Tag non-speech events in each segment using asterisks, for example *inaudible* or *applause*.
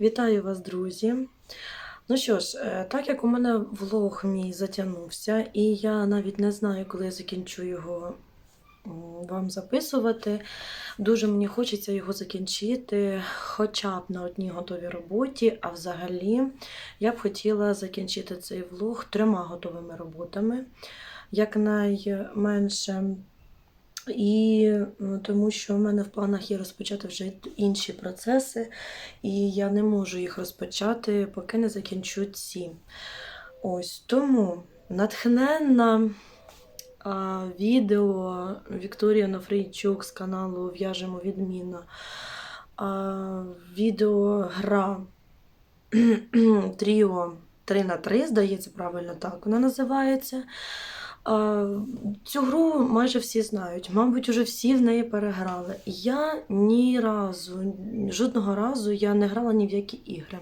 Вітаю вас, друзі. Ну що ж, е, так як у мене влог мій затягнувся, і я навіть не знаю, коли я закінчу його вам записувати. Дуже мені хочеться його закінчити, хоча б на одній готовій роботі, а взагалі я б хотіла закінчити цей влог трьома готовими роботами, якнайменше. І тому що в мене в планах є розпочати вже інші процеси, і я не можу їх розпочати, поки не закінчу ці. Ось тому натхненна а, відео Вікторія Нафрійчук з каналу В'яжемо відмінно. А, відео гра *clears throat* Тріо 3 на 3 здається, правильно так вона називається. Цю гру майже всі знають, мабуть, уже всі в неї переграли. Я ні разу, жодного разу я не грала ні в які ігри.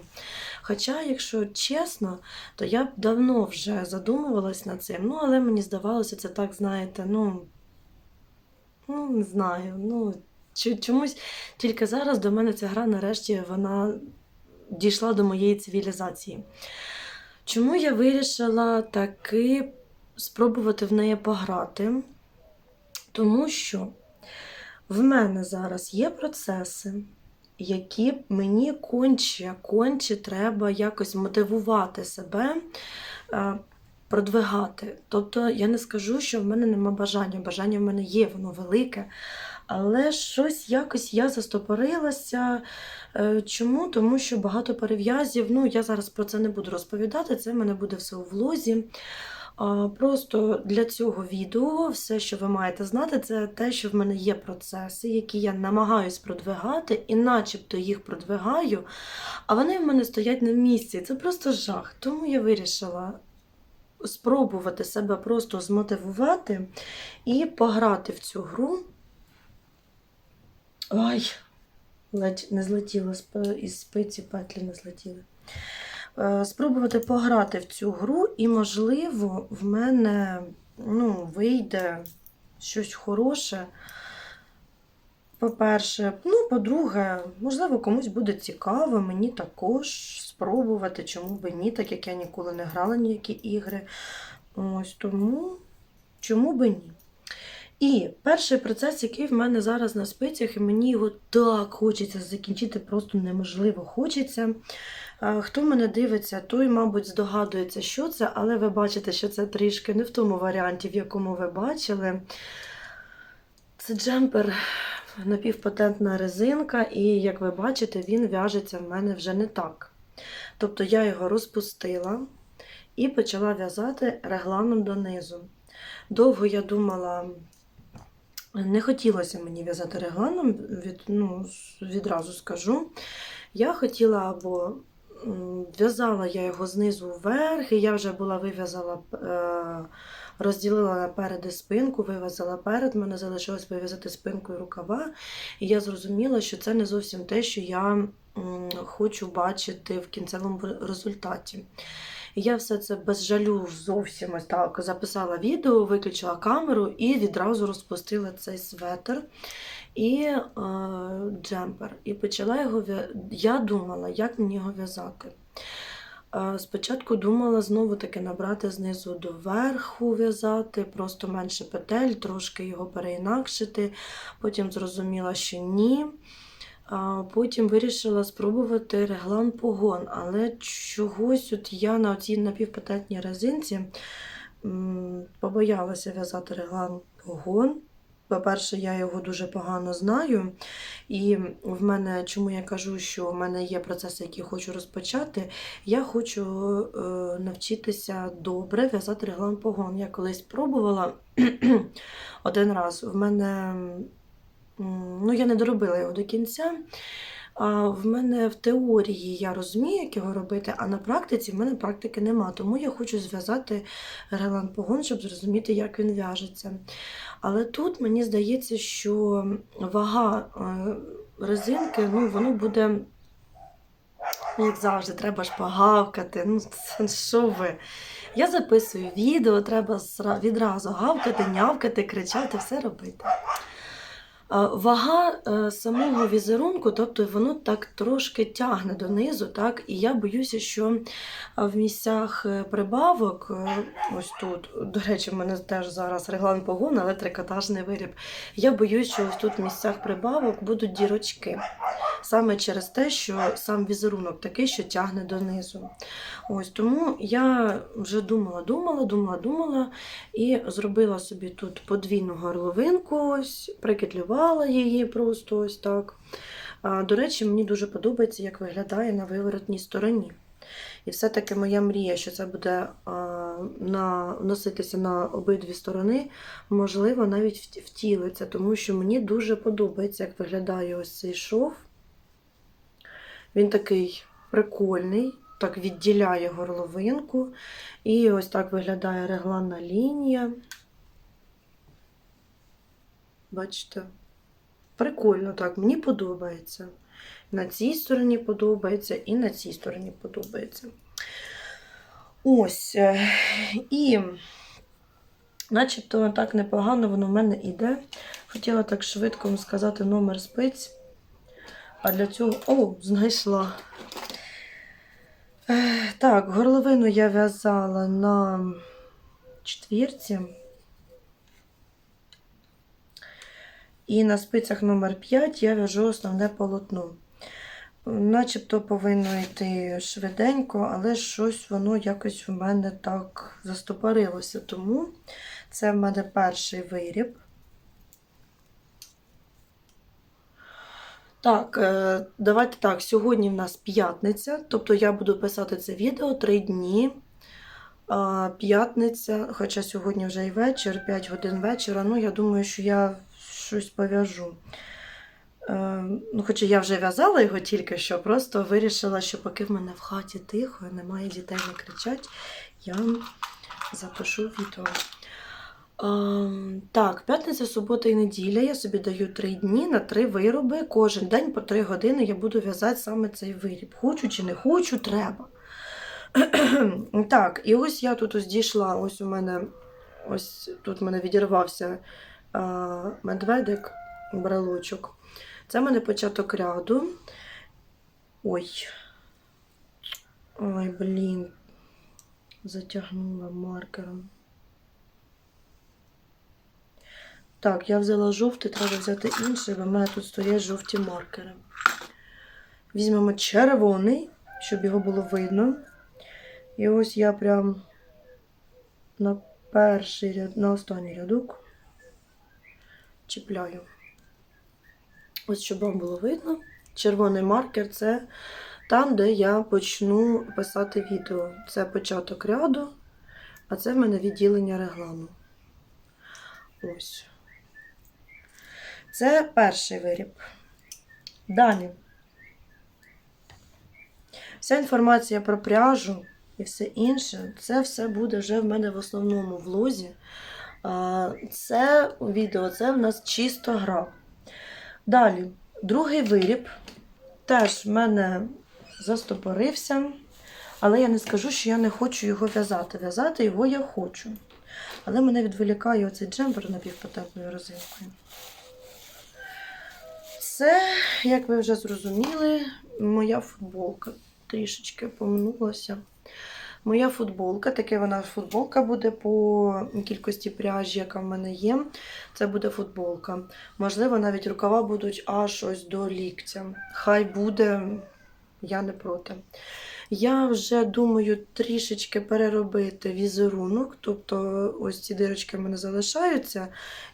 Хоча, якщо чесно, то я б давно вже задумувалась над цим. Ну, але мені здавалося, це так, знаєте, ну, ну не знаю. ну, Чомусь тільки зараз до мене ця гра нарешті вона дійшла до моєї цивілізації. Чому я вирішила таки спробувати в неї пограти? Тому що в мене зараз є процеси, які мені конче, конче треба якось мотивувати себе, е, продвигати. Тобто я не скажу, що в мене нема бажання. Бажання в мене є, воно велике. Але щось якось я застопорилася. Е, Чому? Тому що багато перев'язів. Ну, я зараз про це не буду розповідати, це в мене буде все у влозі. Просто для цього відео все, що ви маєте знати, це те, що в мене є процеси, які я намагаюсь продвигати, і начебто їх продвигаю, а вони в мене стоять на місці. Це просто жах. Тому я вирішила спробувати себе просто змотивувати і пограти в цю гру. Ой, ледь не злетіла із спиці, петлі не злетіли. Е, Спробувати пограти в цю гру, і, можливо, в мене ну, вийде щось хороше. По-перше, ну, по-друге, можливо, комусь буде цікаво, мені також спробувати, чому би ні, так як я ніколи не грала ніякі ігри. Ось тому, чому би ні? І перший процес, який в мене зараз на спицях, і мені його так хочеться закінчити, просто неможливо хочеться. Е, Хто мене дивиться, той, мабуть, здогадується, що це, але ви бачите, що це трішки не в тому варіанті, в якому ви бачили. Це джемпер, напівпатентна резинка, і як ви бачите, він в'яжеться в мене вже не так. Тобто я його розпустила і почала в'язати регланом донизу. Довго я думала, не хотілося мені в'язати регланом, від, ну, відразу скажу. Я хотіла або в'язала я його знизу вверх, і я вже була вив'язала, е, розділила наперед спинку, вив'язала перед, мене залишилось вив'язати спинку і рукава. І я зрозуміла, що це не зовсім те, що я хочу бачити в кінцевому результаті. Я все це без жалю зовсім ось так записала відео, виключила камеру і відразу розпустила цей светр і е, джемпер. І почала його Я думала, як мені його в'язати. Е, Спочатку думала знову таки набрати знизу до верху в'язати, просто менше петель, трошки його переінакшити. Потім зрозуміла, що ні. Потім вирішила спробувати реглан погон, але чогось от я на цій напівпатентній резинці побоялася в'язати реглан погон. По-перше, я його дуже погано знаю, і в мене, чому я кажу, що в мене є процеси, які хочу розпочати, я хочу е, навчитися добре в'язати реглан погон. Я колись пробувала *clears throat* один раз. В мене Ну, я не доробила його до кінця. А в мене в теорії я розумію, як його робити, а на практиці в мене практики нема. Тому я хочу зв'язати релан погон, щоб зрозуміти, як він в'яжеться. Але тут мені здається, що вага е, резинки, ну, воно буде, як завжди, треба ж погавкати. Ну, що ви? Я записую відео, треба відразу гавкати, нявкати, кричати, все робити. А, Вага е, самого візерунку, тобто воно так трошки тягне донизу, так? І я боюся, що в місцях е, прибавок, е, ось тут, до речі, в мене теж зараз реглан погон, але трикотажний виріб. Я боюсь, що ось тут в місцях прибавок будуть дірочки. Саме через те, що сам візерунок такий, що тягне донизу. Ось тому я вже думала, думала, думала, думала і зробила собі тут подвійну горловинку, ось, прикитлювала її просто ось так. А, До речі, мені дуже подобається, як виглядає на виворотній стороні. І все-таки моя мрія, що це буде а, на, носитися на обидві сторони, можливо, навіть втілиться, тому що мені дуже подобається, як виглядає ось цей шов. Він такий прикольний, так відділяє горловинку. І ось так виглядає регланна лінія. Бачите? Прикольно так, мені подобається. На цій стороні подобається і на цій стороні подобається. Ось. е, І, начебто, так непогано воно в мене іде. Хотіла так швидко вам сказати номер спиць. А для цього. О, знайшла. Е, Так, горловину я в'язала на четвірці. І на спицях номер 5 я в'яжу основне полотно. Начебто повинно йти швиденько, але щось воно якось в мене так застопорилося. Тому це в мене перший виріб. Так, е, давайте так. Сьогодні в нас п'ятниця, тобто я буду писати це відео 3 дні. П'ятниця, хоча сьогодні вже і вечір, 5 годин вечора. Ну, я думаю, що я щось пов'яжу. Е, Ну, хоча я вже в'язала його тільки що, просто вирішила, що поки в мене в хаті тихо, немає дітей не кричать, я запишу відео. А, так, п'ятниця, субота і неділя. Я собі даю три дні на три вироби. Кожен день по три години я буду в'язати саме цей виріб. Хочу чи не хочу, треба. *clears throat* так, і ось я тут ось дійшла. Ось у мене ось тут в мене відірвався медведик, брелочок. Це в мене початок ряду. Ой. Ой, блін. Затягнула маркером. Так, я взяла жовтий, треба взяти інший, бо в мене тут стоять жовті маркери. Візьмемо червоний, щоб його було видно. І ось я прям на перший ряд, на останній рядок чіпляю. Ось щоб вам було видно. Червоний маркер це там, де я почну писати відео. Це початок ряду, а це в мене відділення реглану. Ось. Це перший виріб. Далі. Вся інформація про пряжу і все інше, це все буде вже в мене в основному влозі. Це відео, це в нас чисто гра. Далі, другий виріб теж в мене застопорився, але я не скажу, що я не хочу його в'язати. В'язати його я хочу. Але мене відволікає оцей джемпер напівпатентною резинкою. Це, як ви вже зрозуміли, моя футболка. Трішечки поминулася. Моя футболка, таке вона футболка буде по кількості пряжі, яка в мене є. Це буде футболка. Можливо, навіть рукава будуть аж ось до ліктя. Хай буде, я не проти. Я вже думаю трішечки переробити візерунок, тобто ось ці дирочки в мене залишаються,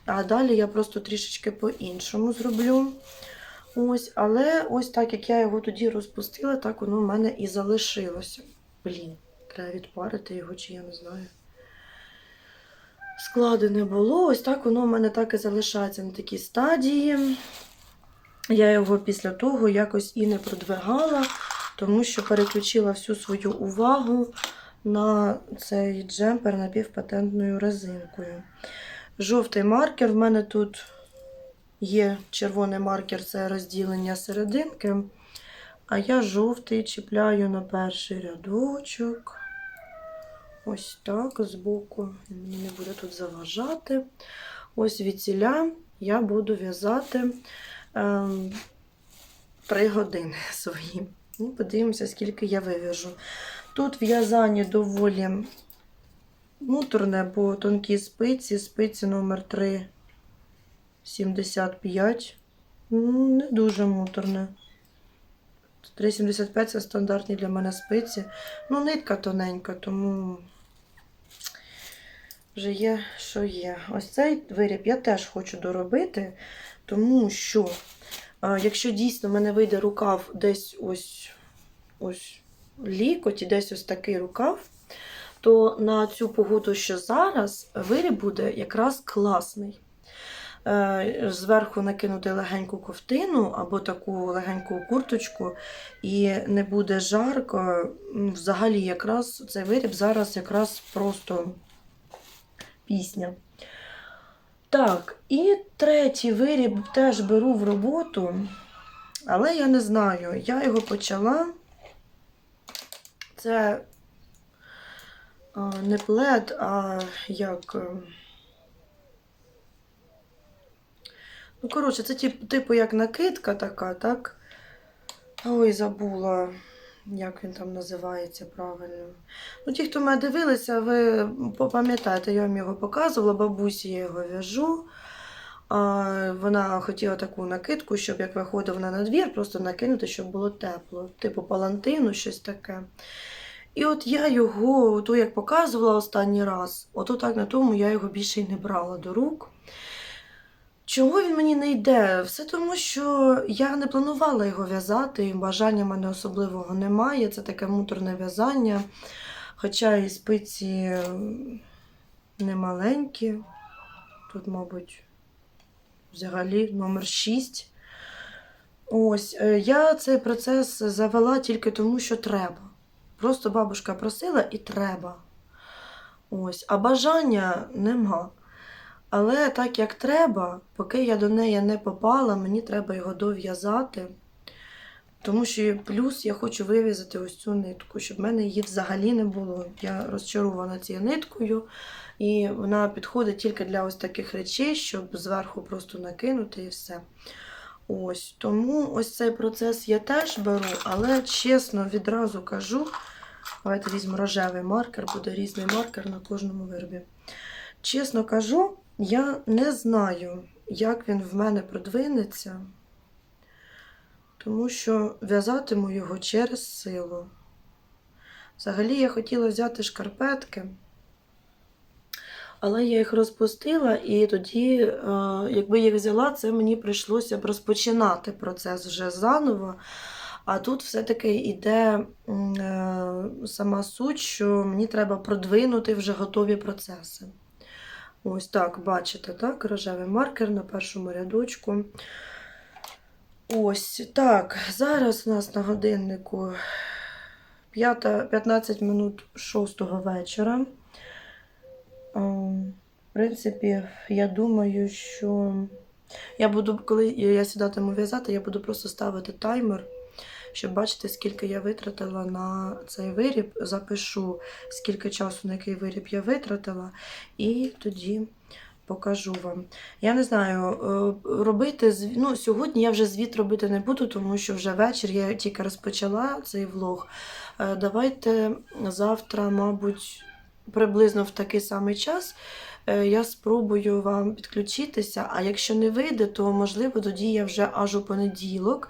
а далі я просто трішечки по-іншому зроблю. Ось, але ось так як я його тоді розпустила, так воно в мене і залишилося. Блін, треба відпарити його, чи я не знаю. Складу не було. Ось так воно в мене так і залишається на такій стадії. Я його після того якось і не продвигала, тому що переключила всю свою увагу на цей джемпер напівпатентною резинкою. Жовтий маркер в мене тут є червоний маркер це розділення серединки. А я жовтий чіпляю на перший рядочок. Ось так, збоку. Мені не буде тут заважати. Ось віціля я буду в'язати ем, 3 години *laughs* свої. І подивимося, скільки я вив'яжу. Тут в'язання доволі муторне, бо тонкі спиці, спиці номер 3 75. Ну, не дуже муторне. 3,75 це стандартні для мене спиці. Ну, нитка тоненька, тому вже є, що є. Ось цей виріб я теж хочу доробити, тому що, якщо дійсно мене вийде рукав десь ось, ось лікоть і десь ось такий рукав, то на цю погоду, що зараз, виріб буде якраз класний. Е, Зверху накинути легеньку ковтину або таку легеньку курточку, і не буде жарко. Взагалі, якраз цей виріб зараз якраз просто пісня. Так, і третій виріб теж беру в роботу, але я не знаю, я його почала. Це а, не плед, а як. е, Ну, коротше, це тип, типу як накидка така, так? Ой, забула, як він там називається правильно. Ну, ті, хто мене дивилися, ви пам'ятаєте, я вам його показувала, бабусі я його в'яжу. Вона хотіла таку накидку, щоб як виходив на двір, просто накинути, щоб було тепло. Типу палантину, щось таке. І от я його, то як показувала останній раз, ото так на тому я його більше й не брала до рук. Чому він мені не йде? Все тому, що я не планувала його в'язати, і бажання в мене особливого немає. Це таке муторне в'язання. Хоча і спиці м, не маленькі. Тут, мабуть, взагалі номер 6. Ось, е, я цей процес завела тільки тому, що треба. Просто бабушка просила і треба. Ось, а бажання нема. Але так як треба, поки я до неї не попала, мені треба його дов'язати. Тому що плюс я хочу вив'язати ось цю нитку, щоб в мене її взагалі не було. Я розчарована цією ниткою, і вона підходить тільки для ось таких речей, щоб зверху просто накинути і все. Ось тому ось цей процес я теж беру, але чесно відразу кажу. Давайте візьму рожевий маркер, буде різний маркер на кожному виробі. Чесно кажу, я не знаю, як він в мене продвинеться, тому що в'язатиму його через силу. Взагалі я хотіла взяти шкарпетки, але я їх розпустила, і тоді, е, якби їх взяла, це мені прийшлося б розпочинати процес вже заново. А тут все-таки йде е, сама суть, що мені треба продвинути вже готові процеси. Ось так, бачите, так, рожевий маркер на першому рядочку. Ось так. Зараз у нас на годиннику 5, 15 минут 6 вечора. В принципі, я думаю, що я буду, коли я сідатиму в'язати, я буду просто ставити таймер, щоб бачити, скільки я витратила на цей виріб. Запишу, скільки часу на який виріб я витратила, і тоді покажу вам. Я не знаю, е, робити ну, сьогодні я вже звіт робити не буду, тому що вже вечір я тільки розпочала цей влог. Е, Давайте завтра, мабуть, приблизно в такий самий час. е, Я спробую вам підключитися, а якщо не вийде, то можливо тоді я вже аж у понеділок.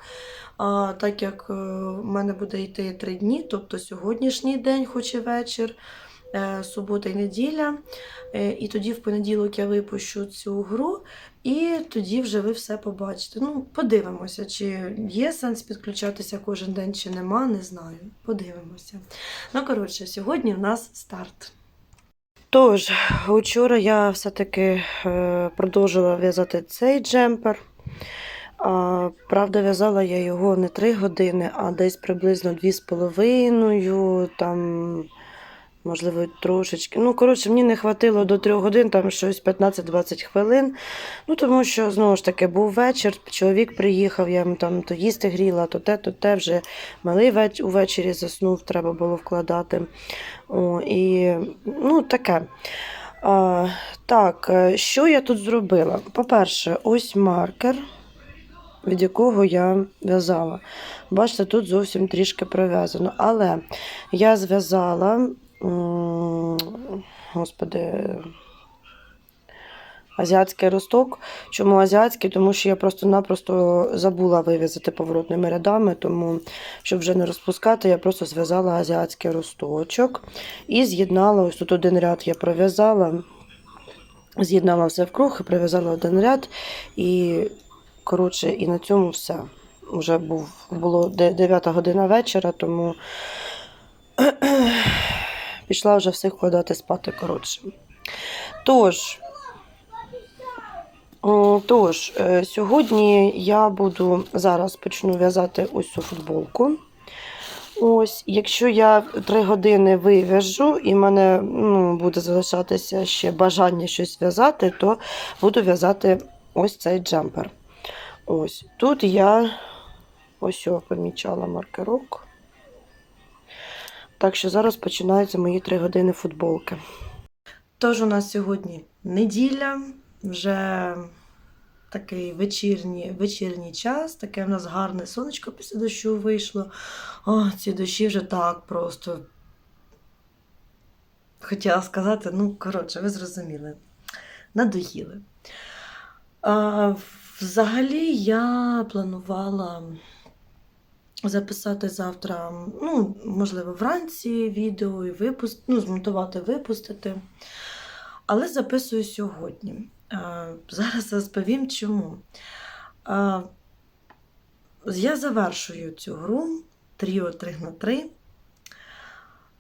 Так як е, в мене буде йти три дні, тобто сьогоднішній день, хоч і вечір, е, субота і неділя. Е, І тоді в понеділок я випущу цю гру, і тоді вже ви все побачите. Ну, подивимося, чи є сенс підключатися кожен день, чи нема, не знаю. Подивимося. Ну, коротше, сьогодні в нас старт. Тож, учора я все-таки продовжила в'язати цей джемпер. А, правда, в'язала я його не 3 години, а десь приблизно 2,5, там, можливо, трошечки. Ну, коротше, мені не хватило до 3 годин, там щось 15-20 хвилин. Ну, тому що, знову ж таки, був вечір, чоловік приїхав, я йому там то їсти гріла, то те, то те, вже малий веч... увечері заснув, треба було вкладати. О, і, ну, таке. А, так, е, що я тут зробила? По-перше, ось маркер, від якого я в'язала. Бачите, тут зовсім трішки прив'язано. Але я зв'язала, господи, азіатський росток. Чому азіатський? Тому що я просто-напросто забула вив'язати поворотними рядами, тому, щоб вже не розпускати, я просто зв'язала азіатський росточок і з'єднала. Ось тут один ряд я пров'язала, з'єднала все вкруг і прив'язала один ряд. І, коротше, і на цьому все. Вже був, було 9 година вечора, тому *clears throat* пішла вже всіх вкладати спати. Коротше. Тож. Тож, е, сьогодні я буду зараз почну в'язати ось цю футболку. Ось, якщо я 3 години вив'яжу і в мене ну, буде залишатися ще бажання щось в'язати, то буду в'язати ось цей джемпер. Ось тут я ось помічала маркерок. Так що зараз починаються мої 3 години футболки. Тож у нас сьогодні неділя, вже такий вечірній, вечірній час, таке в нас гарне сонечко після дощу вийшло. О, ці дощі вже так просто. Хотіла сказати, ну, коротше, ви зрозуміли. Надоїли. А, взагалі, я планувала записати завтра, ну, можливо, вранці відео і випуск, ну, змонтувати, випустити. Але записую сьогодні. Зараз розповім чому. Я завершую цю гру Тріо 3 на 3.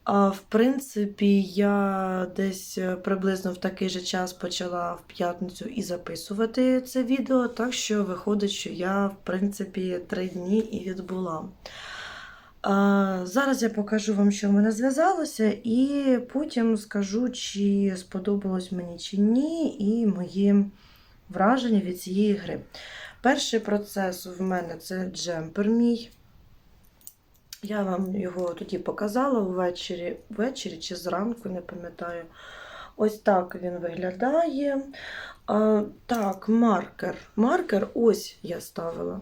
В принципі, я десь приблизно в такий же час почала в п'ятницю і записувати це відео, так що виходить, що я, в принципі, три дні і відбула. Зараз я покажу вам, що в мене зв'язалося, і потім скажу, чи сподобалось мені чи ні, і мої враження від цієї гри. Перший процес в мене це джемпер мій. Я вам його тоді показала увечері, ввечері чи зранку, не пам'ятаю. Ось так він виглядає. А, Так, маркер. Маркер ось я ставила.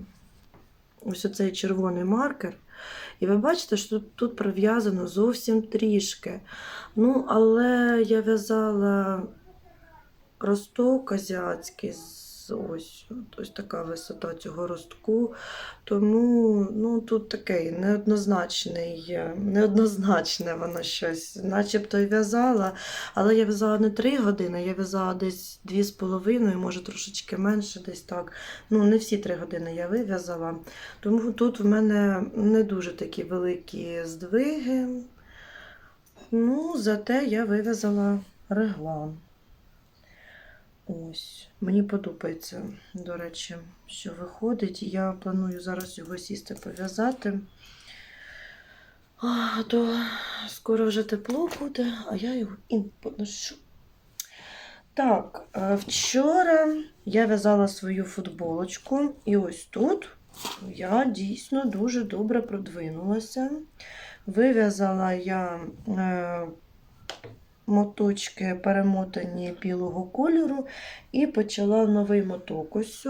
Ось оцей червоний маркер. І ви бачите, що тут, прив'язано зовсім трішки. Ну, але я в'язала росток ось ось така висота цього ростку. Тому ну, тут такий неоднозначний, неоднозначне воно щось. Начебто й в'язала, але я в'язала не 3 години, я в'язала десь 2,5, може трошечки менше, десь так. Ну, не всі 3 години я вив'язала. Тому тут в мене не дуже такі великі здвиги. Ну, зате я вив'язала реглан. Ось, мені подобається, до речі, що виходить. Я планую зараз його сісти пов'язати. А то скоро вже тепло буде, а я його і поношу. Так, е, вчора я в'язала свою футболочку, і ось тут я дійсно дуже добре продвинулася. Вив'язала я е, моточки перемотані білого кольору, і почала новий моток. Ось.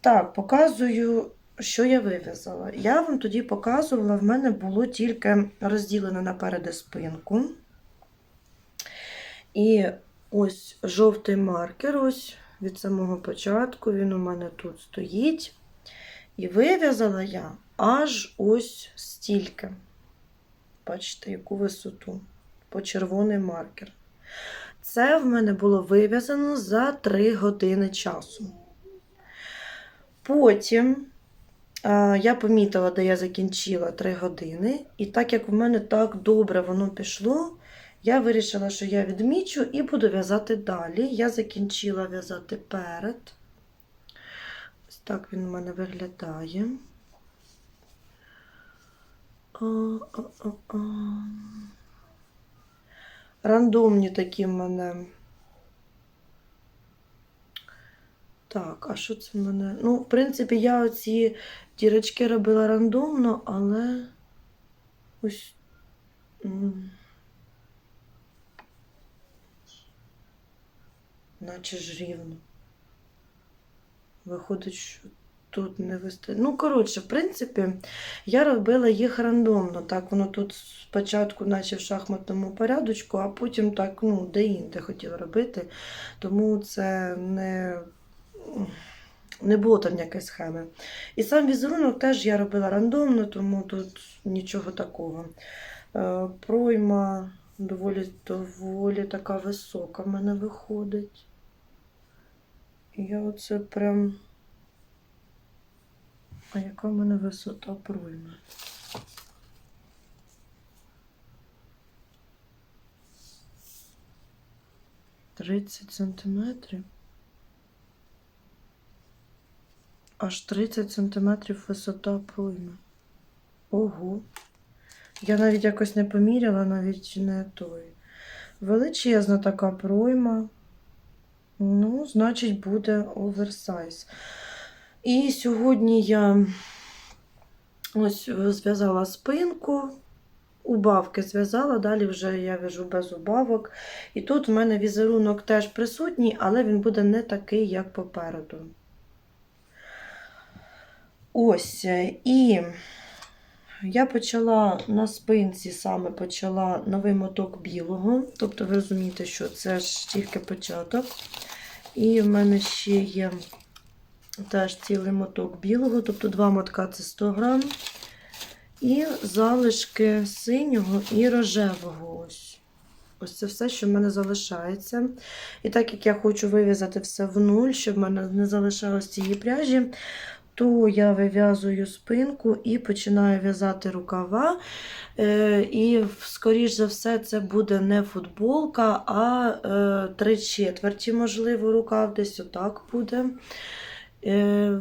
Так, показую, що я вив'язала. Я вам тоді показувала, в мене було тільки розділено напереди спинку. І ось жовтий маркер, ось від самого початку, він у мене тут стоїть. І вив'язала я аж ось стільки. Бачите, яку висоту по червоний маркер. Це в мене було вив'язано за 3 години часу. Потім а, я помітила, де я закінчила 3 години, і так як в мене так добре воно пішло, я вирішила, що я відмічу і буду в'язати далі. Я закінчила в'язати перед. Ось так він у мене виглядає. Рандомні такі в мене. Так, а що це в мене? Ну, в принципі, я оці дірочки робила рандомно, але ось. наче ж рівно. Виходить, що тут не вистачить. Ну, коротше, в принципі, я робила їх рандомно. Так, воно тут спочатку, наче в шахматному порядочку, а потім так, ну, де-інде хотіла робити. Тому це не, не було там ніякої схеми. І сам візерунок теж я робила рандомно, тому тут нічого такого. Е, Пройма доволі, доволі така висока в мене виходить. Я оце прям. А яка в мене висота пройми? Тридцять сантиметрів. Аж 30 сантиметрів висота пройми. Ого. Я навіть якось не поміряла, навіть не той. Величезна така пройма. Ну, значить, буде оверсайз. І сьогодні я ось зв'язала спинку, убавки зв'язала, далі вже я вяжу без убавок. І тут в мене візерунок теж присутній, але він буде не такий, як попереду. Ось. І я почала на спинці саме почала новий моток білого. Тобто ви розумієте, що це ж тільки початок. І в мене ще є теж цілий моток білого, тобто два мотка це 100 грам. І залишки синього і рожевого. Ось. Ось це все, що в мене залишається. І так як я хочу вив'язати все в нуль, щоб в мене не залишалось цієї пряжі, то я вив'язую спинку і починаю в'язати рукава. Е, І, скоріш за все, це буде не футболка, а е, три четверті, можливо, рукав десь отак буде. Е,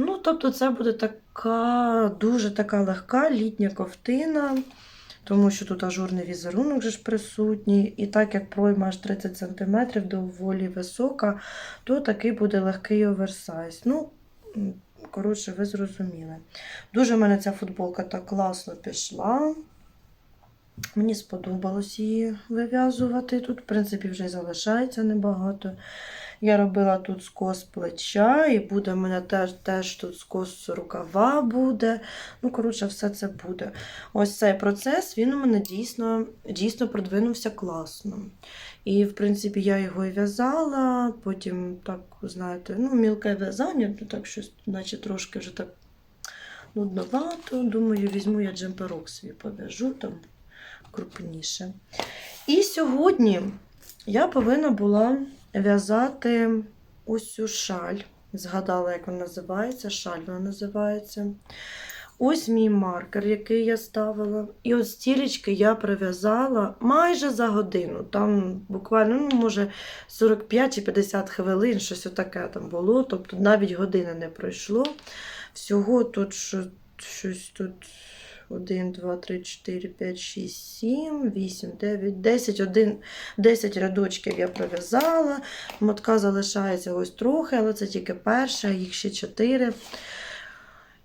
Ну, тобто, це буде така дуже така легка літня ковтина, тому що тут ажурний візерунок вже ж присутній. І так як пройма аж 30 см доволі висока, то такий буде легкий оверсайз. Ну, коротше, ви зрозуміли. Дуже в мене ця футболка так класно пішла. Мені сподобалось її вив'язувати. Тут, в принципі, вже залишається небагато. Я робила тут скос плеча, і буде в мене теж, теж тут скос рукава буде. Ну, коротше, все це буде. Ось цей процес, він у мене дійсно, дійсно продвинувся класно. І, в принципі, я його і в'язала, потім, так, знаєте, ну, мілке в'язання, так щось, наче трошки вже так нудновато. Думаю, візьму я джемперок свій пов'яжу там крупніше. І сьогодні я повинна була в'язати ось цю шаль. Згадала, як вона називається. Шаль вона називається. Ось мій маркер, який я ставила. І ось стілечки я прив'язала майже за годину. Там буквально, ну, може, 45 чи 50 хвилин, щось отаке там було. Тобто навіть години не пройшло. Всього тут що- щось тут 1, 2, 3, 4, 5, 6, 7, 8, 9, 10, 1, 10 рядочків я пров'язала. Мотка залишається ось трохи, але це тільки перша, їх ще 4.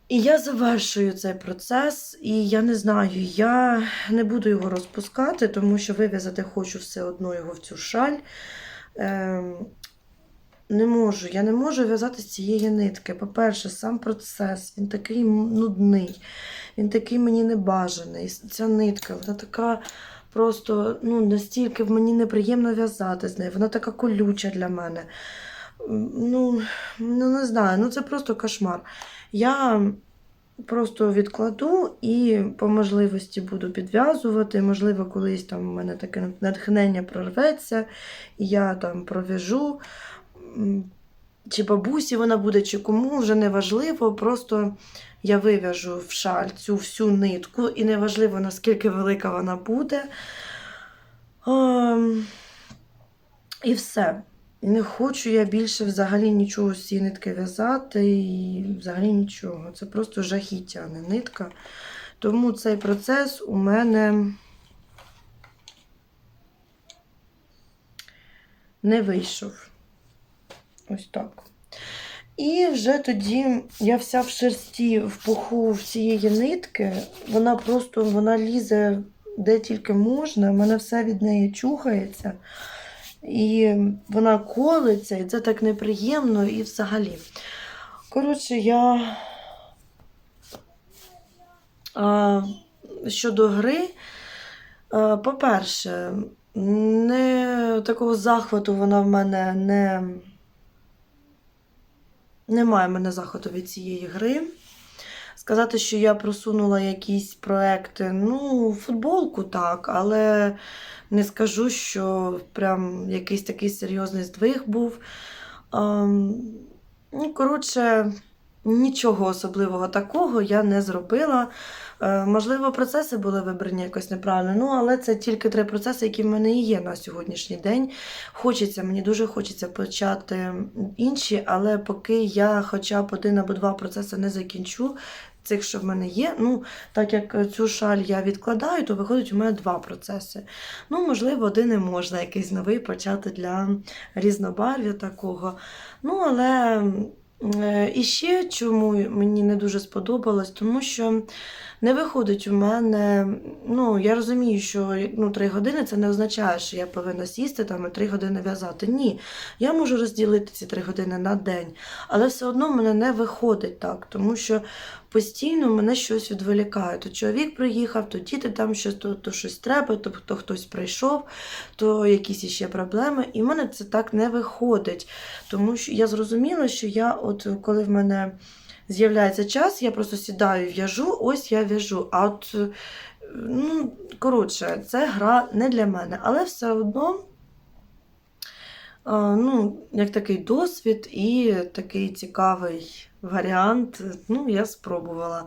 І я завершую цей процес, і я не знаю, я не буду його розпускати, тому що вив'язати хочу все одно його в цю шаль. Ем, не можу, я не можу в'язати з цієї нитки. По-перше, сам процес, він такий нудний, він такий мені небажаний. Ця нитка, вона така просто ну, настільки мені неприємно в'язати з нею. Вона така колюча для мене. Ну, ну не знаю, ну це просто кошмар. Я просто відкладу і по можливості буду підв'язувати. Можливо, колись там у мене таке натхнення прорветься, і я там пров'яжу. Чи бабусі вона буде, чи кому, вже не важливо. Просто я вив'яжу в шаль цю всю нитку, і неважливо, наскільки велика вона буде. Ем, І все. І не хочу я більше взагалі нічого з цієї нитки в'язати, і взагалі нічого. Це просто жахіття, а не нитка. Тому цей процес у мене не вийшов. Ось так. І вже тоді я вся в шерсті, в пуху в цієї нитки, вона просто вона лізе де тільки можна, в мене все від неї чухається. І вона колиться, і це так неприємно, і взагалі. Коротше, я а, щодо гри, по-перше, не такого захвату вона в мене не. Немає мене заходу від цієї гри. Сказати, що я просунула якісь проекти, ну, футболку так, але не скажу, що прям якийсь такий серйозний здвиг був. Ем, ну, коротше, нічого особливого такого я не зробила. Е, можливо, процеси були вибрані якось неправильно, ну, але це тільки три процеси, які в мене і є на сьогоднішній день. Хочеться, мені дуже хочеться почати інші, але поки я хоча б один або два процеси не закінчу, цих, що в мене є, ну, так як цю шаль я відкладаю, то виходить у мене два процеси. Ну, можливо, один і можна якийсь новий почати для різнобарв'я такого. Ну, але і ще чому мені не дуже сподобалось, тому що не виходить у мене. Ну, я розумію, що ну, 3 години це не означає, що я повинна сісти там і 3 години в'язати. Ні, я можу розділити ці 3 години на день, але все одно в мене не виходить так, тому що постійно мене щось відволікає. То чоловік приїхав, то діти там щось, то, то щось треба, то, то хтось прийшов, то якісь іще проблеми. І в мене це так не виходить. Тому що я зрозуміла, що я, от коли в мене з'являється час, я просто сідаю, в'яжу, ось я в'яжу. А от, е, ну, коротше, це гра не для мене, але все одно. Ну, як такий досвід і такий цікавий варіант, ну, я спробувала.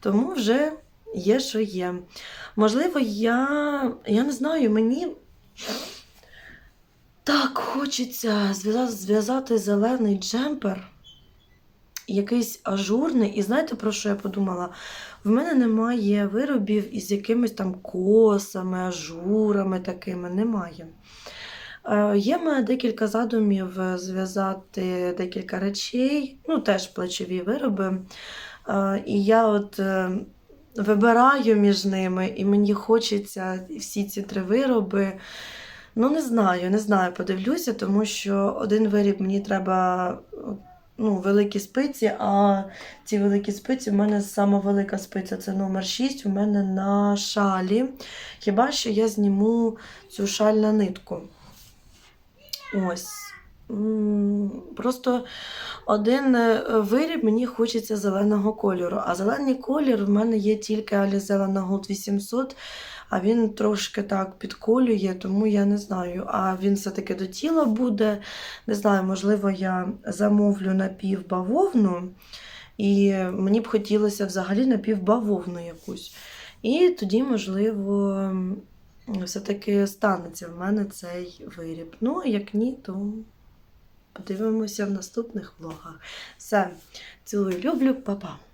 Тому вже є, що є. Можливо, я, я не знаю, мені так хочеться зв'язати зелений джемпер, якийсь ажурний. І знаєте, про що я подумала? В мене немає виробів із якимись там косами, ажурами такими. Немає. Е, Є в мене декілька задумів е, зв'язати декілька речей, ну теж плечові вироби. Е, І я от вибираю між ними, і мені хочеться всі ці три вироби. Ну, не знаю, не знаю, подивлюся, тому що один виріб мені треба ну, великі спиці, а ці великі спиці в мене сама велика спиця це номер 6 у мене на шалі. Хіба що я зніму цю шаль на нитку. Ось. Просто один е, виріб мені хочеться зеленого кольору. А зелений колір в мене є тільки Alizella на Gold 800, а він трошки так підколює, тому я не знаю. А він все-таки до тіла буде. Не знаю, можливо, я замовлю напівбавовну, і мені б хотілося взагалі напівбавовну якусь. І тоді, можливо, все-таки станеться в мене цей виріб. Ну, а як ні, то подивимося в наступних влогах. Все, цілую, люблю, па-па.